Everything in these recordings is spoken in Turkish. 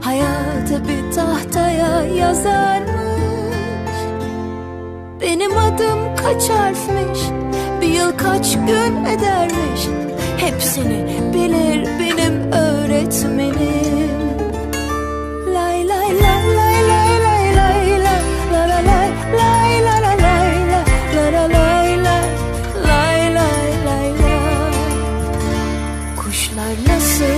Hayatı bir tahtaya yazar mı? Benim adım kaç harfmiş Bir yıl kaç gün edermiş Hepsini bilir benim öğretmenim Lay lay lay lay lay Kuşlar nasıl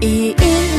一一